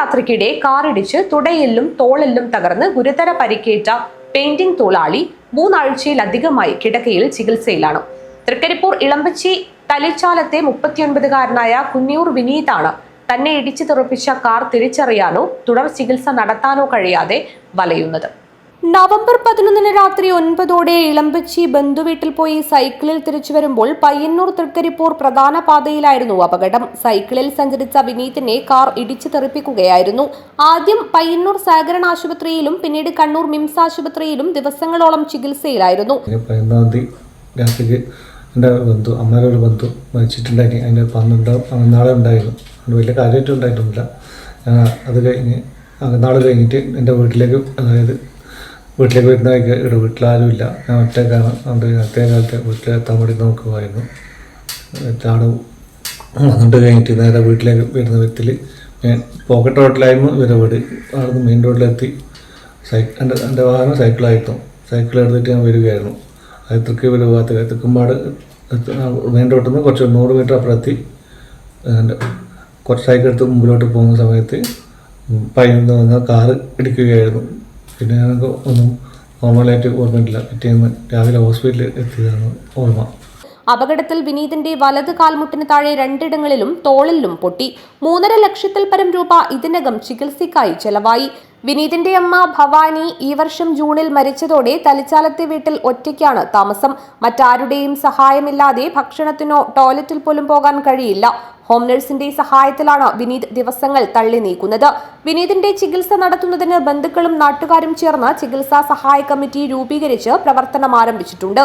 യാത്രയ്ക്കിടെ കാറിടിച്ച് തുടയെല്ലും തോളെല്ലും തകർന്ന് ഗുരുതര പരിക്കേറ്റ പെയിന്റിംഗ് തൊഴിലാളി മൂന്നാഴ്ചയിലധികമായി കിടക്കയിൽ ചികിത്സയിലാണ്. തൃക്കരിപ്പൂർ ഇളമ്പച്ചി തലിച്ചാലത്തെ മുപ്പത്തിയൊൻപതുകാരനായ കുന്നിയൂർ വിനീതാണ് തന്നെ ഇടിച്ചു തെറിപ്പിച്ച കാർ തിരിച്ചറിയാനോ തുടർ ചികിത്സ നടത്താനോ കഴിയാതെ വലയുന്നത്. നവംബർ പതിനൊന്നിന് രാത്രി ഒൻപതോടെ ഇളമ്പച്ചി ബന്ധുവീട്ടിൽ പോയി സൈക്കിളിൽ തിരിച്ചു വരുമ്പോൾ പയ്യന്നൂർ തൃക്കരിപ്പൂർ പ്രധാന പാതയിലായിരുന്നു അപകടം. സൈക്കിളിൽ സഞ്ചരിച്ച വിനീതിനെ കാർ ഇടിച്ചു തെറിപ്പിക്കുകയായിരുന്നു. ആദ്യം പയ്യന്നൂർ സഹകരണ ആശുപത്രിയിലും പിന്നീട് കണ്ണൂർ മിംസ് ആശുപത്രിയിലും ദിവസങ്ങളോളം ചികിത്സയിലായിരുന്നു. എന്റെ ബന്ധു അമ്മയുടെ ബന്ധു മരിച്ചിട്ടുണ്ടായിരുന്നു അതിന്റെ പന്നുണ്ടാവും നാളെ ഉണ്ടായിരുന്നു. അത് വലിയ കാര്യമായിട്ട് ഉണ്ടായിട്ടൊന്നുമില്ല ഞാൻ അത് കഴിഞ്ഞ് നാളെ കഴിഞ്ഞിട്ട് എന്റെ വീട്ടിലേക്ക് അതായത് വീട്ടിലേക്ക് വരുന്ന വഴിക്ക് ഇവിടെ വീട്ടിലാരുമില്ല ഞാൻ ഒറ്റക്കാണ് അതുകൊണ്ട് നേരത്തെ കാലത്ത് വീട്ടിലെത്താൻ വേണ്ടി നോക്കുമായിരുന്നു. ചാട് വന്നിട്ട് കഴിഞ്ഞിട്ട് നേരെ വീട്ടിലേക്ക് വരുന്ന വിധത്തിൽ ഞാൻ പോക്കറ്റ് റോഡിലായിരുന്നു ഇവരെ വീട്. അവിടുന്ന് മെയിൻ റോഡിലെത്തി സൈക്കിൾ എന്റെ എന്റെ വാഹനം സൈക്കിളായിരുന്നു സൈക്കിൾ എടുത്തിട്ട് ഞാൻ വരികയായിരുന്നു. അത് തൃക്കീപുര ഭാഗത്ത് തെക്കുമ്പാട് മെയിൻ റോഡിൽ നിന്ന് കുറച്ച് നൂറ് മീറ്റർ അപ്പുറത്തി എന്റെ കുറച്ച് സൈക്കിൾ എടുത്ത് മുമ്പിലോട്ട് പോകുന്ന സമയത്ത് പയ്യന്ന് വന്ന കാറ് ഇടിക്കുകയായിരുന്നു. പിന്നെ ഞങ്ങൾക്ക് ഒന്നും നോർമലായിട്ട് ഓർമ്മയില്ല പിറ്റേന്ന് രാവിലെ ഹോസ്പിറ്റലിൽ എത്തിയതാണ് ഓർമ്മ. അപകടത്തിൽ വിനീതിന്റെ വലത് കാൽമുട്ടിന് താഴെ രണ്ടിടങ്ങളിലും തോളിലും പൊട്ടി. മൂന്നര ലക്ഷത്തിൽ പരം രൂപ ഇതിനകം ചികിത്സയ്ക്കായി ചെലവായി. വിനീതിന്റെ അമ്മ ഭവാനി ഈ വർഷം ജൂണിൽ മരിച്ചതോടെ തലിച്ചാലത്തെ വീട്ടിൽ ഒറ്റയ്ക്കാണ് താമസം. മറ്റാരുടെയും സഹായമില്ലാതെ ഭക്ഷണത്തിനോ ടോയ്ലറ്റിൽ പോലും പോകാൻ കഴിയില്ല. ഹോം നഴ്സിന്റെ സഹായത്തിലാണ് വിനീത് ദിവസങ്ങൾ തള്ളി നീക്കുന്നത്. വിനീതിന്റെ ചികിത്സ നടത്തുന്നതിന് ബന്ധുക്കളും നാട്ടുകാരും ചേർന്ന് ചികിത്സാ സഹായ കമ്മിറ്റി രൂപീകരിച്ച് പ്രവർത്തനം ആരംഭിച്ചിട്ടുണ്ട്.